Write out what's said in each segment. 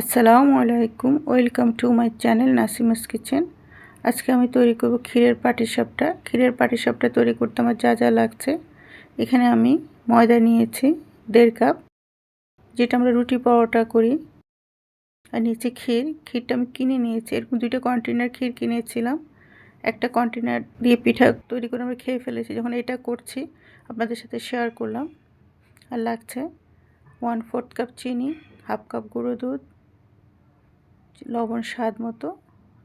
আসসালামু আলাইকুম, welcome to my channel Nasima's kitchen. আজকে আমি তৈরি করব ক্ষীরের পাটিসাপটা। ক্ষীরের পাটিসাপটা তৈরি করতে আমার যা যা লাগছে, এখানে আমি ময়দা নিয়েছি, দেড় কাপ, যেটা আমরা রুটি পরোটা করি, আর নিচে ক্ষীর। ক্ষীরটা আমি কিনে নিয়েছি, এরকম দুইটা কন্টেনার ক্ষীর কিনেছিলাম। একটা কন্টেনার দিয়ে পিঠা তৈরি করে আমরা খেয়ে ফেলেছি, যখন এটা করছি, আপনাদের সাথে শেয়ার করলাম। আর লাগছে ওয়ান ফোর্থ কাপ চিনি হাফ কাপ গুঁড়ো দুধ লবণ স্বাদ মতো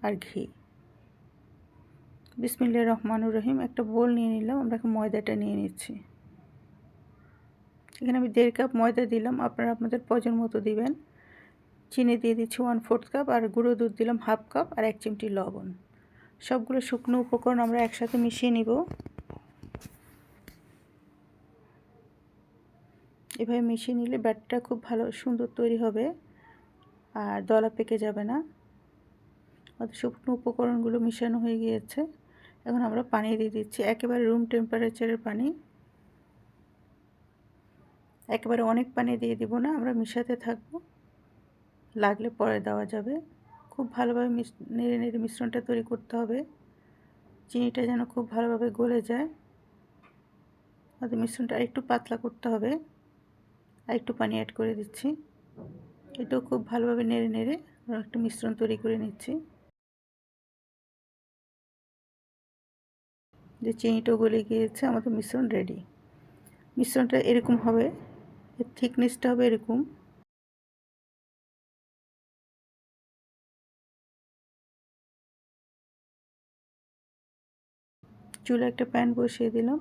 আর ঘি। বিসমিল্লা রহমানুর রহিম। একটা বোল নিয়ে নিলাম, আমরা ময়দাটা নিয়ে নিচ্ছি। এখানে আমি দেড় কাপ ময়দা দিলাম, আপনারা আপনাদের প্রয়োজন মতো দিবেন। চিনি দিয়ে দিচ্ছি ওয়ান ফোর্থ কাপ আর গুঁড়ো দুধ দিলাম হাফ কাপ আর এক চিমটি লবণ। সবগুলো শুকনো উপকরণ আমরা একসাথে মিশিয়ে নিব। এভাবে মিশিয়ে নিলে ব্যাটটা খুব ভালো সুন্দর তৈরি হবে। আর দলা পেকে যাবে না। অর্থাৎ শুকনো উপকরণগুলো মিশানো হয়ে গিয়েছে। এখন আমরা পানি দিয়ে দিচ্ছি। একেবারে রুম টেম্পারেচারের পানি। একেবারে অনেক পানি দিয়ে দিব না, আমরা মিশাতে থাকব। লাগলে পরে দেওয়া যাবে। খুব ভালোভাবে নেড়ে নেড়ে মিশ্রণটা তৈরি করতে হবে। চিনিটা যেন খুব ভালোভাবে গলে যায়। অর্থাৎ মিশ্রণটা একটু পাতলা করতে হবে। আর একটু পানি অ্যাড করে দিচ্ছি। এটাও খুব ভালোভাবে নেড়ে নেড়ে আমরা একটা মিশ্রণ তৈরি করে নিচ্ছি। যে চিনিটাও গলে গিয়েছে, আমাদের মিশ্রণ রেডি মিশ্রণটা এরকম হবে, এর থিকনেসটা হবে এরকম। চুলে একটা প্যান বসিয়ে দিলাম।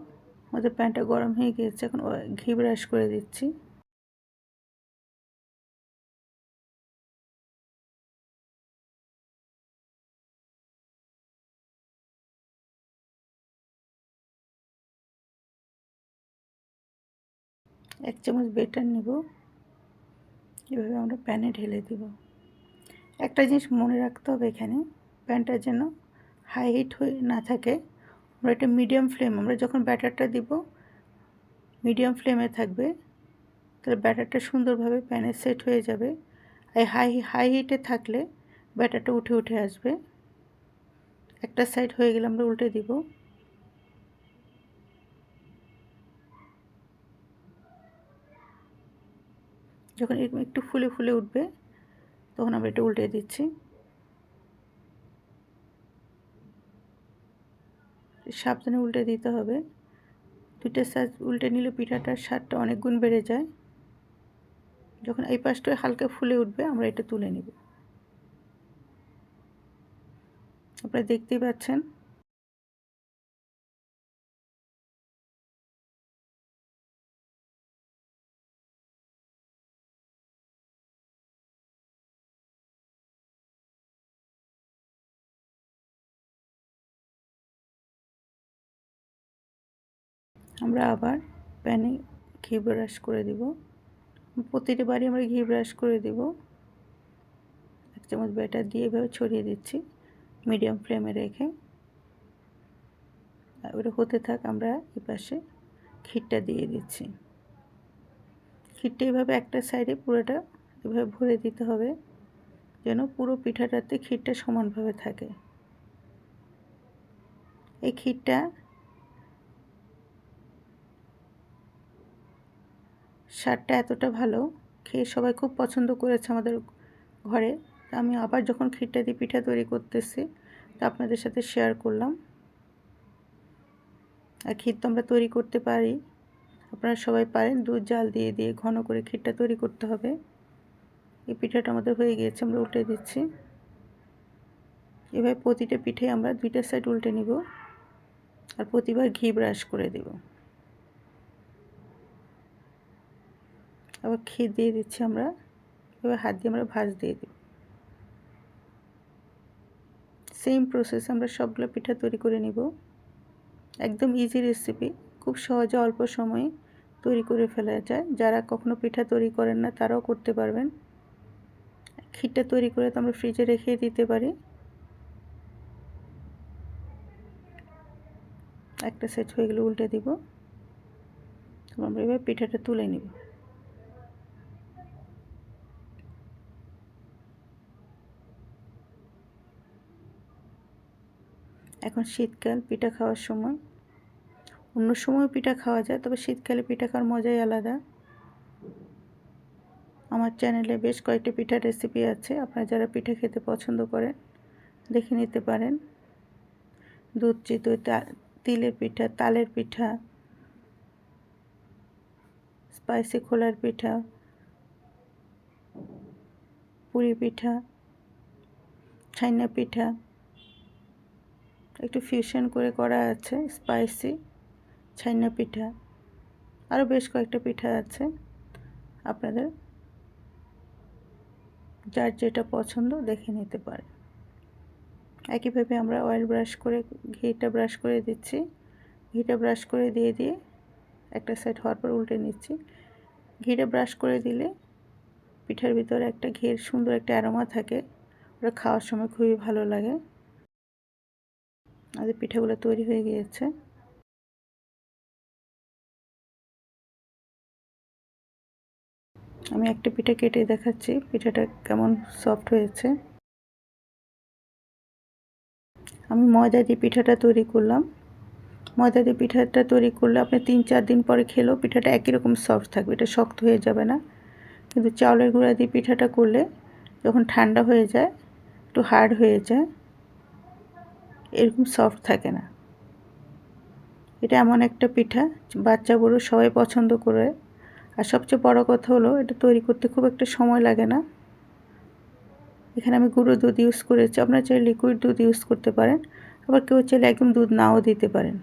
আমাদের প্যানটা গরম হয়ে গিয়েছে, এখন ঘি ব্রাশ করে দিচ্ছি। এক চামচ বেটার নেব। এভাবে আমরা প্যানে ঢেলে দেব। একটা জিনিস মনে রাখতে হবে এখানে, প্যানটা যেন হাই হিট হয়ে না থাকে। আমরা একটা মিডিয়াম ফ্লেম আমরা যখন ব্যাটারটা দিব মিডিয়াম ফ্লেমে থাকবে। তাহলে ব্যাটারটা সুন্দরভাবে প্যানে সেট হয়ে যাবে। আর হাই হাই হিটে থাকলে ব্যাটারটা উঠে উঠে আসবে। একটা সাইড হয়ে গেলে আমরা উল্টে দিব। যখন এরকম একটু ফুলে ফুলে উঠবে, তখন আমরা এটা উল্টে দিচ্ছি। সাবধানে উল্টে দিতে হবে। দুইটা সাইজ উল্টে নিলে পিঠাটার স্বাদটা অনেক গুণ বেড়ে যায়। যখন এই পাশটা হালকা ফুলে উঠবে, আমরা এটা তুলে নেব। আপনারা দেখতেই পাচ্ছেন আমরা আবার প্যানে ঘি ব্রাশ করে দেব। প্রতিটা বাড়ি আমরা ঘি ব্রাশ করে দেব। এক চামচ ব্যাটার দিয়ে এভাবে ছড়িয়ে দিচ্ছি মিডিয়াম ফ্লেমে রেখে। ওটা হতে থাক আমরা এপাশে ক্ষীরটা দিয়ে দিচ্ছি। ক্ষীরটা এভাবে একটা সাইডে পুরোটা এভাবে ভরে দিতে হবে যেন পুরো পিঠাটাতে ক্ষীরটা সমানভাবে থাকে। এই ক্ষীরটা স্বাদটা এতটা ভালো, খেয়ে সবাই খুব পছন্দ করেছে আমাদের ঘরে। আমি আবার যখন ক্ষীরটা দিয়ে পিঠা তৈরি করতেছি, তা আপনাদের সাথে শেয়ার করলাম। আর ক্ষীর তো আমরা তৈরি করতে পারি। আপনারা সবাই পারেন, দুধ, জাল দিয়ে দিয়ে ঘন করে ক্ষীরটা তৈরি করতে হবে। এই পিঠাটা আমাদের হয়ে গিয়েছে, আমরা উল্টে দিচ্ছি। এভাবে প্রতিটা পিঠে আমরা দুইটা সাইড উল্টে নিব। আর প্রতিবার ঘি ব্রাশ করে দেবো। আবার খেয়ে দিয়ে দিচ্ছি আমরা। এবার হাত দিয়ে আমরা ভাজ দিয়ে দিই। সেম প্রসেস আমরা সবগুলো পিঠা তৈরি করে নিব। একদম ইজি রেসিপি খুব সহজে অল্প সময়ে তৈরি করে ফেলা যায়। যারা কখনো পিঠা তৈরি করেন না, তারাও করতে পারবেন। ক্ষীরটা তৈরি করে তো আমরা ফ্রিজে রেখে দিতে পারি। একটা সেট হয়ে গেলে উল্টে দিব। আমরা এবার পিঠাটা তুলে নিব। এখন শীতকাল পিঠা খাওয়ার সময়। অন্য সময় পিঠা খাওয়া যায়, তবে শীতকালে পিঠা খাওয়ার মজাই আলাদা। আমার চ্যানেলে বেশ কয়েকটা পিঠার রেসিপি আছে, আপনারা যারা পিঠা খেতে পছন্দ করেন, দেখে নিতে পারেন। দুধ চিতই তিলের পিঠা, তালের পিঠা স্পাইসি খোলার পিঠা, পুরি পিঠা, ছাইনা পিঠা একটু ফিউশন করে করা আছে স্পাইসি ছাইনা পিঠা। আরও বেশ কয়েকটা পিঠা আছে আপনাদের। যার যেটা পছন্দ দেখে নিতে পারে একইভাবে আমরা অয়েল ব্রাশ করে, ঘিটা ব্রাশ করে দিচ্ছি। ঘিটা ব্রাশ করে দিয়ে দিয়ে একটা সাইড হওয়ার পর উল্টে নিচ্ছি। ঘিটা ব্রাশ করে দিলে পিঠার ভিতরে একটা ঘির সুন্দর একটা অ্যারোমা থাকে। ওটা খাওয়ার সময় খুবই ভালো লাগে। আমাদের পিঠাগুলো তৈরি হয়ে গিয়েছে। আমি একটা পিঠা কেটে দেখাচ্ছি, পিঠাটা কেমন সফট হয়েছে। আমি ময়দা দিয়ে পিঠাটা তৈরি করলাম। ময়দা দিয়ে পিঠাটা তৈরি করলে আপনি তিন চার দিন পরে খেলেও পিঠাটা একই রকম সফট থাকবে, এটা শক্ত হয়ে যাবে না। কিন্তু চাউলের গুঁড়া দিয়ে পিঠাটা করলে যখন ঠান্ডা হয়ে যায়, একটু হার্ড হয়ে যায় এরকম সফট থাকে না। এটা এমন একটা পিঠা, বাচ্চা বড়ো সবাই পছন্দ করে। আর সবচেয়ে বড় কথা হলো, এটা তৈরি করতে খুব একটা সময় লাগে না। এখানে আমি গুঁড়ো দুধ ইউজ করেছি, আপনারা চাইলে লিকুইড দুধ ইউজ করতে পারেন। আবার কেউ চাইলে একদম দুধ নাও দিতে পারেন।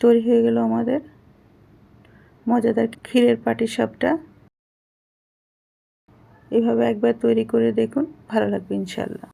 তৈরি হয়ে গেল আমাদের মজাদার ক্ষীরের পাটিসাপটা। এভাবে একবার তৈরি করে দেখুন ভালো লাগবে ইনশাল্লাহ